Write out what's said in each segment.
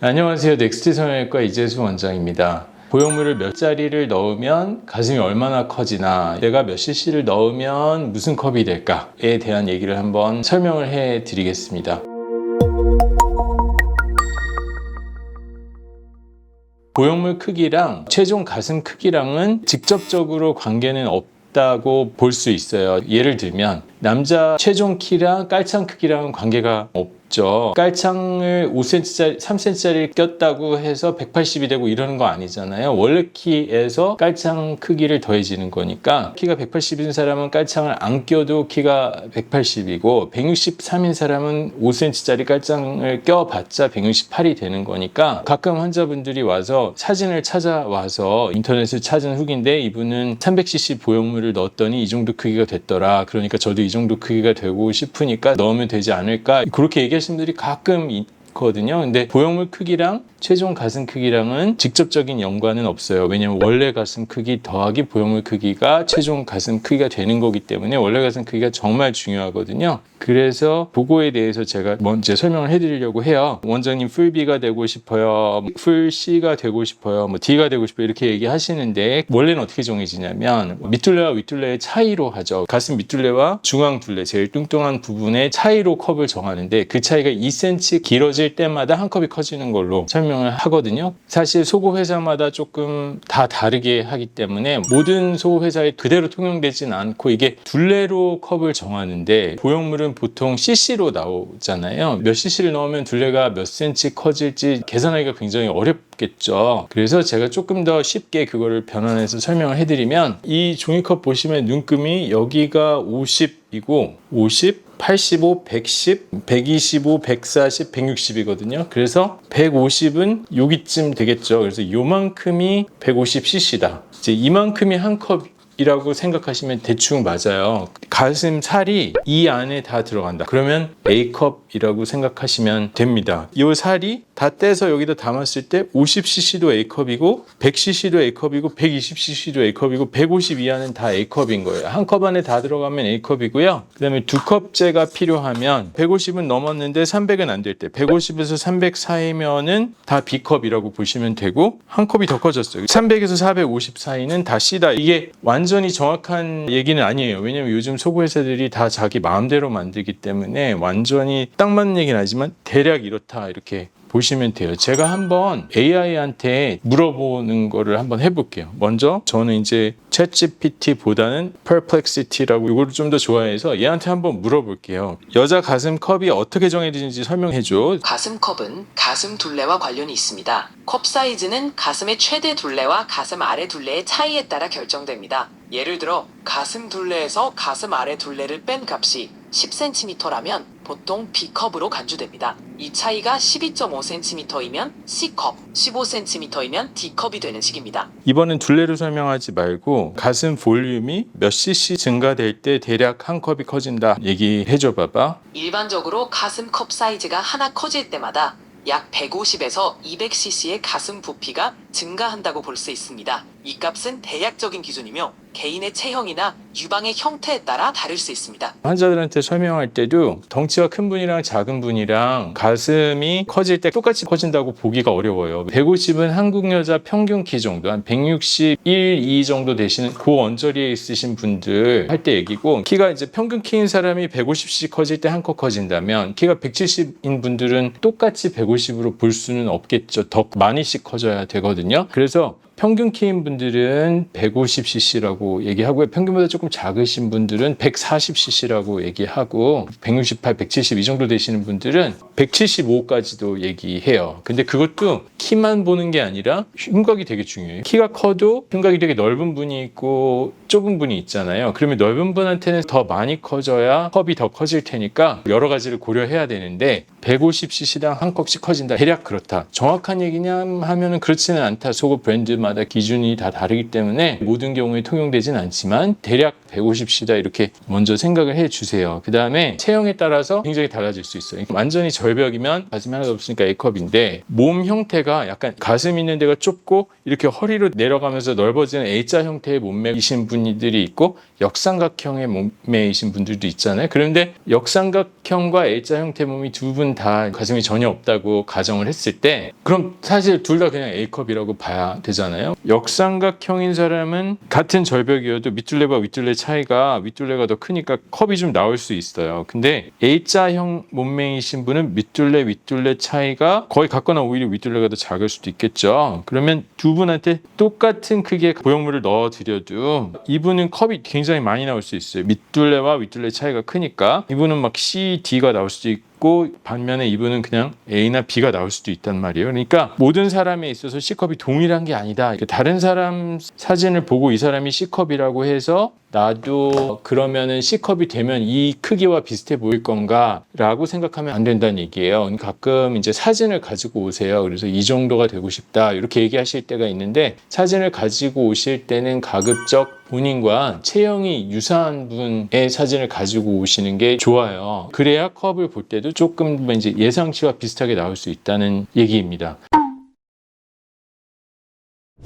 안녕하세요. 넥스트 성형외과 이재수 원장입니다. 보형물을 몇 자리를 넣으면 가슴이 얼마나 커지나 내가 몇 cc를 넣으면 무슨 컵이 될까에 대한 얘기를 한번 설명을 해 드리겠습니다. 보형물 크기랑 최종 가슴 크기랑은 직접적으로 관계는 없다고 볼 수 있어요. 예를 들면 남자 최종 키랑 깔창 크기랑은 관계가 없죠. 깔창을 5cm짜리, 3cm짜리 꼈다고 해서 180이 되고 이러는 거 아니잖아요. 원래 키에서 깔창 크기를 더해지는 거니까 키가 180인 사람은 깔창을 안 껴도 키가 180이고 163인 사람은 5cm짜리 깔창을 껴봤자 168이 되는 거니까 가끔 환자분들이 와서 사진을 찾아와서 인터넷을 찾은 후기인데 이분은 300cc 보형물을 넣었더니 이 정도 크기가 됐더라. 그러니까 저도 이 정도 크기가 되고 싶으니까 넣으면 되지 않을까. 그렇게 얘기하시는 분들이 가끔 있거든요. 근데 보형물 크기랑 최종 가슴 크기랑은 직접적인 연관은 없어요. 왜냐면 원래 가슴 크기 더하기 보형물 크기가 최종 가슴 크기가 되는 거기 때문에 원래 가슴 크기가 정말 중요하거든요. 그래서 그거에 대해서 제가 먼저 설명을 해드리려고 해요. 원장님 풀 B가 되고 싶어요. 풀 C가 되고 싶어요. 뭐 D가 되고 싶어요. 이렇게 얘기하시는데 원래는 어떻게 정해지냐면 밑둘레와 윗둘레의 차이로 하죠. 가슴 밑둘레와 중앙 둘레 제일 뚱뚱한 부분의 차이로 컵을 정하는데 그 차이가 2cm 길어질 때마다 한 컵이 커지는 걸로 설명을 하거든요. 사실 소고 회사마다 조금 다 다르게 하기 때문에 모든 소고 회사에 그대로 통용되진 않고 이게 둘레로 컵을 정하는데 보형물은 보통 cc로 나오잖아요. 몇 cc를 넣으면 둘레가 몇 cm 커질지 계산하기가 굉장히 어렵겠죠. 그래서 제가 조금 더 쉽게 그거를 변환해서 설명을 해드리면 이 종이컵 보시면 눈금이 여기가 50이고 50 85, 110, 125, 140, 160이거든요. 그래서 150은 여기쯤 되겠죠. 그래서 요만큼이 150cc다. 이제 이만큼이 한 컵 이라고 생각하시면 대충 맞아요. 가슴 살이 이 안에 다 들어간다. 그러면 A컵이라고 생각하시면 됩니다. 이 살이 다 떼서 여기다 담았을 때 50cc도 A컵이고 100cc도 A컵이고 120cc도 A컵이고 150 이하는 다 A컵인 거예요. 한 컵 안에 다 들어가면 A컵이고요. 그 다음에 두 컵째가 필요하면 150은 넘었는데 300은 안 될 때 150에서 300 사이면은 다 B컵이라고 보시면 되고 한 컵이 더 커졌어요. 300에서 450 사이는 다 C다. 이게 완 전히 정확한 얘기는 아니에요. 왜냐면 요즘 소고 회사들이 다 자기 마음대로 만들기 때문에 완전히 딱 맞는 얘기는 아니지만 대략 이렇다 이렇게 보시면 돼요. 제가 한번 AI한테 물어보는 거를 한번 해볼게요. 먼저 저는 이제 챗GPT보다는 Perplexity라고 이거를 좀더 좋아해서 얘한테 한번 물어볼게요. 여자 가슴 컵이 어떻게 정해지는지 설명해줘. 가슴 컵은 가슴 둘레와 관련이 있습니다. 컵 사이즈는 가슴의 최대 둘레와 가슴 아래 둘레의 차이에 따라 결정됩니다. 예를 들어 가슴 둘레에서 가슴 아래 둘레를 뺀 값이 10cm라면 보통 B컵으로 간주됩니다. 이 차이가 12.5cm이면 C컵, 15cm이면 D컵이 되는 식입니다. 이번엔 둘레로 설명하지 말고 가슴 볼륨이 몇 cc 증가될 때 대략 한 컵이 커진다 얘기해 줘 봐봐. 일반적으로 가슴 컵 사이즈가 하나 커질 때마다 약 150에서 200cc의 가슴 부피가 증가한다고 볼 수 있습니다. 이 값은 대략적인 기준이며 개인의 체형이나 유방의 형태에 따라 다를 수 있습니다. 환자들한테 설명할 때도 덩치가 큰 분이랑 작은 분이랑 가슴이 커질 때 똑같이 커진다고 보기가 어려워요. 150은 한국 여자 평균 키 정도, 한 161, 2 정도 되시는 그 언저리에 있으신 분들 할 때 얘기고 키가 이제 평균 키인 사람이 150씩 커질 때한컵 커진다면 키가 170인 분들은 똑같이 150으로 볼 수는 없겠죠. 더 많이씩 커져야 되거든요. 그래서 평균 키인 분들은 150cc라고 얘기하고요. 평균보다 조금 작으신 분들은 140cc라고 얘기하고 168, 170 이 정도 되시는 분들은 175까지도 얘기해요. 근데 그것도 키만 보는 게 아니라 흉곽이 되게 중요해요. 키가 커도 흉곽이 되게 넓은 분이 있고 좁은 분이 있잖아요. 그러면 넓은 분한테는 더 많이 커져야 컵이 더 커질 테니까 여러 가지를 고려해야 되는데 150cc당 한 컵씩 커진다. 대략 그렇다. 정확한 얘기냐 하면은 그렇지는 않다. 속옷 브랜드 마다 기준이 다 다르기 때문에 모든 경우에 통용되진 않지만 대략 150c다 이렇게 먼저 생각을 해 주세요. 그 다음에 체형에 따라서 굉장히 달라질 수 있어요. 완전히 절벽이면 가슴이 하나도 없으니까 A컵인데 몸 형태가 약간 가슴 있는 데가 좁고 이렇게 허리로 내려가면서 넓어지는 A자 형태의 몸매이신 분들이 있고 역삼각형의 몸매이신 분들도 있잖아요. 그런데 역삼각형과 A자 형태 몸이 두 분 다 가슴이 전혀 없다고 가정을 했을 때 그럼 사실 둘 다 그냥 A컵이라고 봐야 되잖아요. 역삼각형인 사람은 같은 절벽이어도 밑둘레와 윗둘레 차이가 윗둘레가 더 크니까 컵이 좀 나올 수 있어요. 근데 A자형 몸매이신 분은 밑둘레 윗둘레 차이가 거의 같거나 오히려 윗둘레가 더 작을 수도 있겠죠. 그러면 두 분한테 똑같은 크기의 보형물을 넣어 드려도 이분은 컵이 굉장히 많이 나올 수 있어요. 밑둘레와 윗둘레 차이가 크니까 이분은 막 C, D가 나올 수도 있고 반면에 이분은 그냥 A나 B가 나올 수도 있단 말이에요. 그러니까 모든 사람에 있어서 C컵이 동일한 게 아니다. 다른 사람 사진을 보고 이 사람이 C컵이라고 해서 나도 그러면은 C컵이 되면 이 크기와 비슷해 보일 건가 라고 생각하면 안 된다는 얘기예요. 그러니까 가끔 이제 사진을 가지고 오세요. 그래서 이 정도가 되고 싶다 이렇게 얘기하실 때가 있는데 사진을 가지고 오실 때는 가급적 본인과 체형이 유사한 분의 사진을 가지고 오시는 게 좋아요. 그래야 컵을 볼 때도 조금 이제 예상치와 비슷하게 나올 수 있다는 얘기입니다.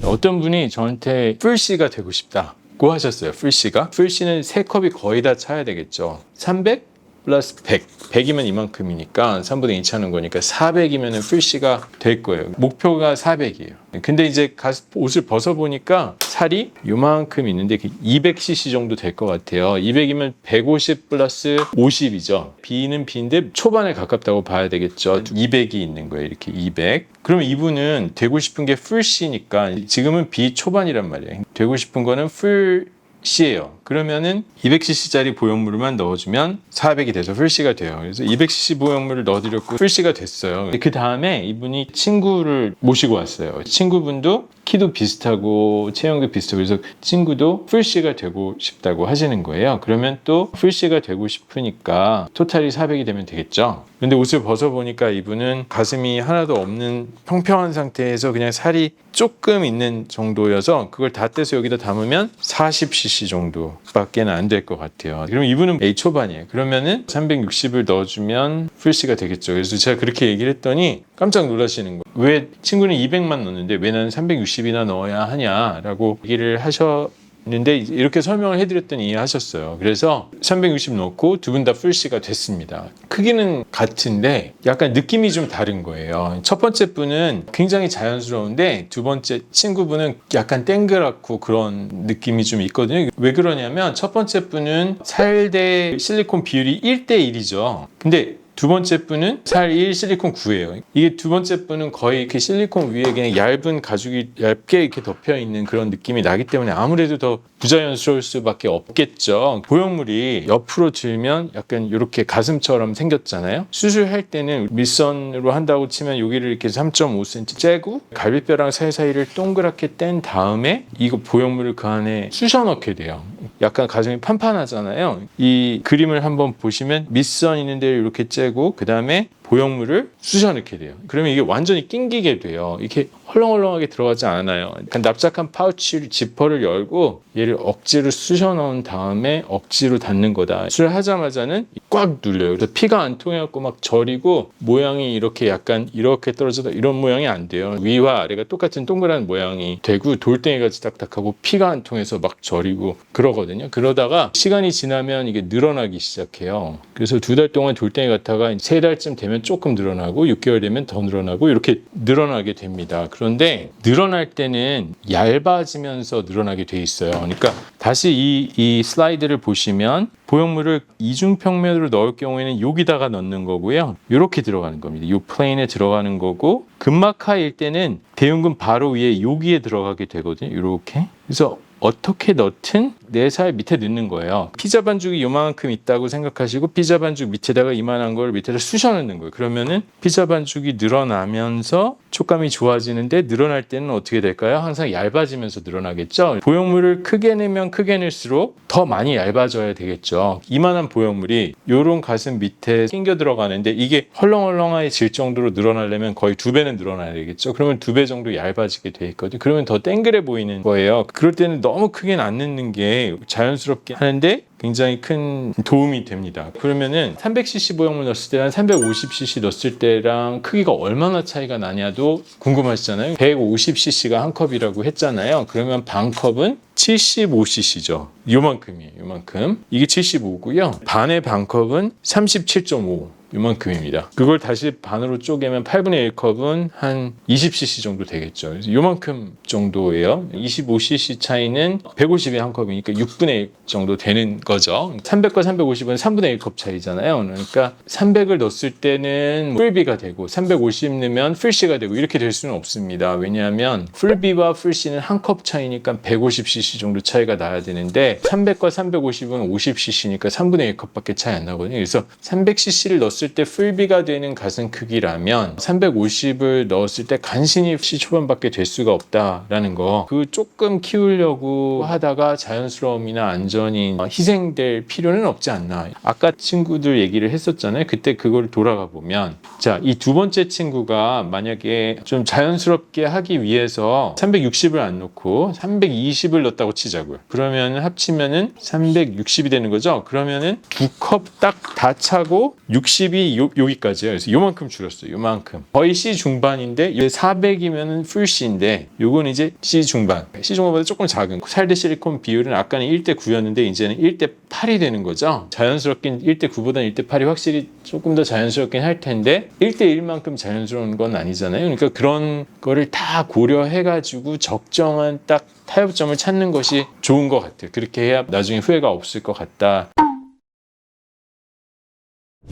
어떤 분이 저한테 풀씨가 되고 싶다 고 하셨어요. 풀씨가. 풀씨는 세 컵이 거의 다 차야 되겠죠. 300 플러스 100. 100이면 이만큼이니까 3분의 2 차는 거니까 400이면 풀씨가 될 거예요. 목표가 400이에요. 근데 이제 옷을 벗어보니까 살이 요만큼 있는데 200cc 정도 될 것 같아요. 200이면 150 플러스 50이죠. B는 B인데 초반에 가깝다고 봐야 되겠죠. 200이 있는 거예요. 이렇게 200. 그러면 이분은 되고 싶은 게 풀C니까 지금은 B 초반이란 말이에요. 되고 싶은 거는 풀 C예요. 그러면은 200cc짜리 보형물만 넣어주면 400이 돼서 풀C가 돼요. 그래서 200cc 보형물을 넣어드렸고 풀C가 됐어요. 그 다음에 이분이 친구를 모시고 왔어요. 친구분도 키도 비슷하고 체형도 비슷하고 그래서 친구도 풀C가 되고 싶다고 하시는 거예요. 그러면 또 풀C가 되고 싶으니까 토탈이 400이 되면 되겠죠. 근데 옷을 벗어보니까 이분은 가슴이 하나도 없는 평평한 상태에서 그냥 살이 조금 있는 정도여서 그걸 다 떼서 여기다 담으면 40cc 정도밖에 안될 것 같아요. 그럼 이분은 A 초반이에요. 그러면은 360을 넣어주면 풀C가 되겠죠. 그래서 제가 그렇게 얘기를 했더니 깜짝 놀라시는 거예요. 왜 친구는 200만 넣는데 왜 나는 360이나 넣어야 하냐라고 얘기를 하셔 있는데 이렇게 설명을 해드렸더니 이해하셨어요. 그래서 360 넣고 두 분 다 풀C가 됐습니다. 크기는 같은데 약간 느낌이 좀 다른 거예요. 첫 번째 분은 굉장히 자연스러운데 두 번째 친구분은 약간 땡그랗고 그런 느낌이 좀 있거든요. 왜 그러냐면 첫 번째 분은 살대 실리콘 비율이 1대 1이죠. 근데 두 번째 분은 살 1, 실리콘 9예요. 이게 두 번째 분은 거의 이렇게 실리콘 위에 그냥 얇은 가죽이 얇게 이렇게 덮여 있는 그런 느낌이 나기 때문에 아무래도 더 부자연스러울 수밖에 없겠죠. 보형물이 옆으로 들면 약간 이렇게 가슴처럼 생겼잖아요. 수술할 때는 밑선으로 한다고 치면 여기를 이렇게 3.5cm 째고 갈비뼈랑 사이사이를 동그랗게 뗀 다음에 이거 보형물을 그 안에 쑤셔 넣게 돼요. 약간 가슴이 판판하잖아요. 이 그림을 한번 보시면 밑선 있는 데를 이렇게 째고 그 다음에 보형물을 쑤셔 넣게 돼요. 그러면 이게 완전히 낑기게 돼요. 이렇게 헐렁헐렁하게 들어가지 않아요. 약간 납작한 파우치 지퍼를 열고 얘를 억지로 쑤셔 넣은 다음에 억지로 닫는 거다. 수술 하자마자는 꽉 눌려요. 그래서 피가 안 통해갖고 막 저리고 모양이 이렇게 약간 이렇게 떨어져다 이런 모양이 안 돼요. 위와 아래가 똑같은 동그란 모양이 되고 돌덩이같이 딱딱하고 피가 안 통해서 막 저리고 그러거든요. 그러다가 시간이 지나면 이게 늘어나기 시작해요. 그래서 두 달 동안 돌덩이 같다가 세 달쯤 되면 조금 늘어나고 6개월 되면 더 늘어나고 이렇게 늘어나게 됩니다. 그런데 늘어날 때는 얇아지면서 늘어나게 돼 있어요. 그러니까 다시 이, 이 슬라이드를 보시면 보형물을 이중평면으로 넣을 경우에는 여기다가 넣는 거고요. 이렇게 들어가는 겁니다. 이 플레인에 들어가는 거고 근막하일 때는 대흉근 바로 위에 여기에 들어가게 되거든요. 이렇게. 그래서 어떻게 넣든 내살 밑에 넣는 거예요. 피자 반죽이 요만큼 있다고 생각하시고 피자 반죽 밑에다가 이만한 걸 밑에다 쑤셔 넣는 거예요. 그러면은 피자 반죽이 늘어나면서 촉감이 좋아지는데 늘어날 때는 어떻게 될까요? 항상 얇아지면서 늘어나겠죠. 보형물을 크게 내면 크게 낼수록 더 많이 얇아져야 되겠죠. 이만한 보형물이 요런 가슴 밑에 낑겨 들어가는데 이게 헐렁헐렁해질 정도로 늘어나려면 거의 두 배는 늘어나야 되겠죠. 그러면 두 배 정도 얇아지게 돼 있거든요. 그러면 더 땡그래 보이는 거예요. 그럴 때는 너무 크게는 안 넣는 게 자연스럽게 하는데 굉장히 큰 도움이 됩니다. 그러면은 300cc 보형물 넣었을 때랑 350cc 넣었을 때랑 크기가 얼마나 차이가 나냐도 궁금하시잖아요. 150cc가 한 컵이라고 했잖아요. 그러면 반 컵은 75cc죠. 요만큼이에요. 요만큼. 이게 75고요. 반의 반 컵은 37.5. 요만큼입니다. 그걸 다시 반으로 쪼개면 8분의 1컵은 한 20cc 정도 되겠죠. 요만큼 정도예요. 25cc 차이는 150에 한 컵이니까 6분의 1 정도 되는 거죠. 300과 350은 3분의 1컵 차이잖아요. 그러니까 300을 넣었을 때는 풀비가 되고 350 넣으면 풀씨가 되고 이렇게 될 수는 없습니다. 왜냐하면 풀비와 풀씨는 한 컵 차이니까 150cc 정도 차이가 나야 되는데 300과 350은 50cc니까 3분의 1컵밖에 차이 안 나거든요. 그래서 300cc를 넣었을 때 풀비가 되는 가슴 크기라면 350을 넣었을 때 간신히 시 초반밖에 될 수가 없다라는 거. 그 조금 키우려고 하다가 자연스러움이나 안전이 희생될 필요는 없지 않나. 아까 친구들 얘기를 했었잖아요. 그때 그걸 돌아가 보면 자, 이 두 번째 친구가 만약에 좀 자연스럽게 하기 위해서 360을 안 넣고 320을 넣었다고 치자고요. 그러면 합치면은 360이 되는 거죠. 그러면은 두 컵 딱 다 차고 60이 요, 여기까지예요. 그래서 요만큼 줄었어요. 요만큼. 거의 C 중반인데 400이면은 풀 C인데 요건 이제 C 중반. C 중반보다 조금 작은 살대 실리콘 비율은 아까는 1대 9였는데 이제는 1대 8이 되는 거죠. 자연스럽긴 1대 9보다는 1대 8이 확실히 조금 더 자연스럽긴 할 텐데 1대 1만큼 자연스러운 건 아니잖아요. 그러니까 그런 거를 다 고려해 가지고 적정한 딱 타협점을 찾는 것이 좋은 것 같아요. 그렇게 해야 나중에 후회가 없을 것 같다.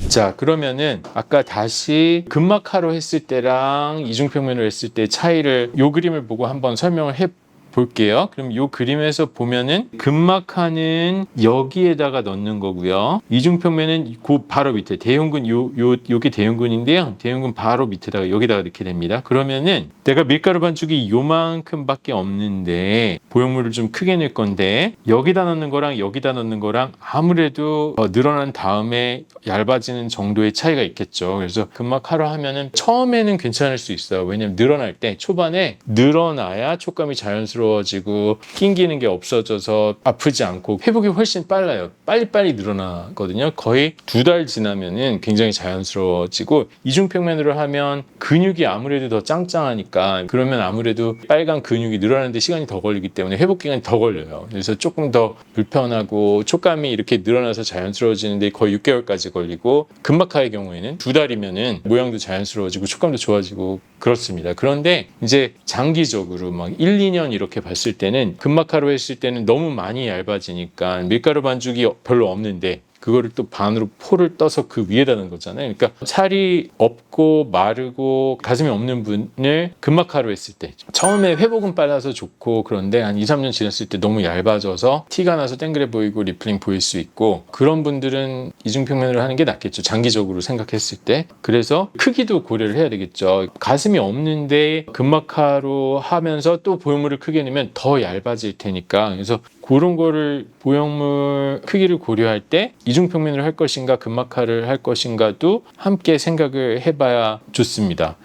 자 그러면은 아까 다시 금막하로 했을 때랑 이중평면으로 했을 때 차이를 요 그림을 보고 한번 설명을 해 볼게요. 그럼 요 그림에서 보면은 금막하는 여기에다가 넣는 거고요. 이중평면은 그 바로 밑에 대형근 요 요 요게 대형근인데요. 대형근 바로 밑에다가 여기다가 넣게 됩니다. 그러면은 내가 밀가루 반죽이 요만큼밖에 없는데 보형물을 좀 크게 넣을 건데 여기다 넣는 거랑 여기다 넣는 거랑 아무래도 어, 늘어난 다음에 얇아지는 정도의 차이가 있겠죠. 그래서 금막하로 하면은 처음에는 괜찮을 수 있어요. 왜냐면 늘어날 때 초반에 늘어나야 촉감이 자연스러워 지고 낑기는 게 없어져서 아프지 않고 회복이 훨씬 빨라요. 빨리빨리 늘어나거든요. 거의 두 달 지나면은 굉장히 자연스러워지고 이중평면으로 하면 근육이 아무래도 더 짱짱하니까 그러면 아무래도 빨간 근육이 늘어나는데 시간이 더 걸리기 때문에 회복 기간이 더 걸려요. 그래서 조금 더 불편하고 촉감이 이렇게 늘어나서 자연스러워지는데 거의 6개월까지 걸리고 금박하의 경우에는 두 달이면은 모양도 자연스러워지고 촉감도 좋아지고 그렇습니다. 그런데 이제 장기적으로 막 1, 2년 이렇게 봤을 때는 금막하로 했을 때는 너무 많이 얇아지니까 밀가루 반죽이 별로 없는데 그거를 또 반으로 포를 떠서 그 위에다 넣은 거잖아요. 그러니까 살이 없고 마르고 가슴이 없는 분을 금막하로 했을 때 처음에 회복은 빨라서 좋고 그런데 한 2, 3년 지났을 때 너무 얇아져서 티가 나서 땡그레 보이고 리플링 보일 수 있고 그런 분들은 이중평면으로 하는 게 낫겠죠. 장기적으로 생각했을 때. 그래서 크기도 고려를 해야 되겠죠. 가슴이 없는데 금막하로 하면서 또 보형물을 크게 내면 더 얇아질 테니까 그래서 그런 거를 보형물 크기를 고려할 때 이중평면을 할 것인가 금막하를 할 것인가도 함께 생각을 해봐야 좋습니다.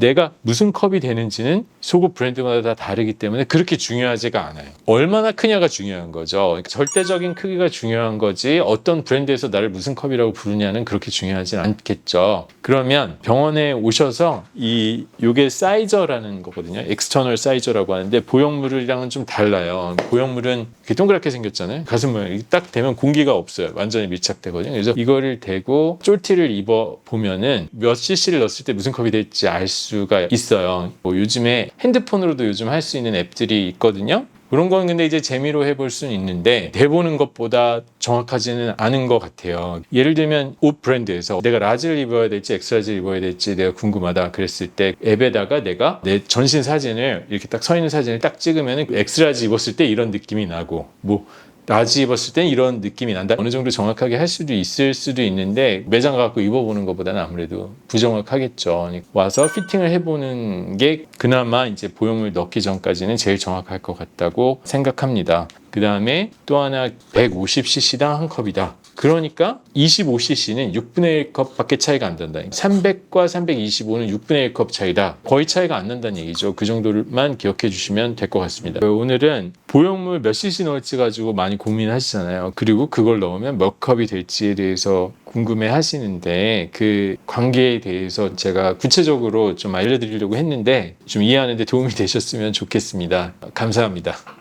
내가 무슨 컵이 되는지는 속옷 브랜드마다 다 다르기 때문에 그렇게 중요하지가 않아요. 얼마나 크냐가 중요한 거죠. 그러니까 절대적인 크기가 중요한 거지 어떤 브랜드에서 나를 무슨 컵이라고 부르냐는 그렇게 중요하진 않겠죠. 그러면 병원에 오셔서 이 요게 사이저라는 거거든요. 엑스터널 사이저라고 하는데 보형물이랑은 좀 달라요. 보형물은 이렇게 동그랗게 생겼잖아요. 가슴 모양이 딱 되면 공기가 없어요. 완전히 밀착되거든요. 그래서 이거를 대고 쫄티를 입어 보면은 몇 cc를 넣었을 때 무슨 컵이 될지 알수 가 있어요. 뭐 요즘에 핸드폰으로도 요즘 할 수 있는 앱들이 있거든요. 그런 건 근데 이제 재미로 해볼 수는 있는데 대보는 것보다 정확하지는 않은 것 같아요. 예를 들면 옷 브랜드에서 내가 라지를 입어야 될지 엑스라지를 입어야 될지 내가 궁금하다 그랬을 때 앱에다가 내가 내 전신 사진을 이렇게 딱 서 있는 사진을 딱 찍으면 엑스라지 입었을 때 이런 느낌이 나고 뭐 라지 입었을 땐 이런 느낌이 난다. 어느 정도 정확하게 할 수도 있을 수도 있는데 매장 가고 입어보는 것보다는 아무래도 부정확하겠죠. 와서 피팅을 해보는 게 그나마 이제 보형물 넣기 전까지는 제일 정확할 것 같다고 생각합니다. 그 다음에 또 하나 150cc당 한 컵이다. 그러니까 25cc는 6분의 1컵 밖에 차이가 안 난다. 300과 325는 6분의 1컵 차이다. 거의 차이가 안 난다는 얘기죠. 그 정도만 기억해 주시면 될 것 같습니다. 오늘은 보형물 몇 cc 넣을지 가지고 많이 고민하시잖아요. 그리고 그걸 넣으면 몇 컵이 될지에 대해서 궁금해 하시는데 그 관계에 대해서 제가 구체적으로 좀 알려드리려고 했는데 좀 이해하는데 도움이 되셨으면 좋겠습니다. 감사합니다.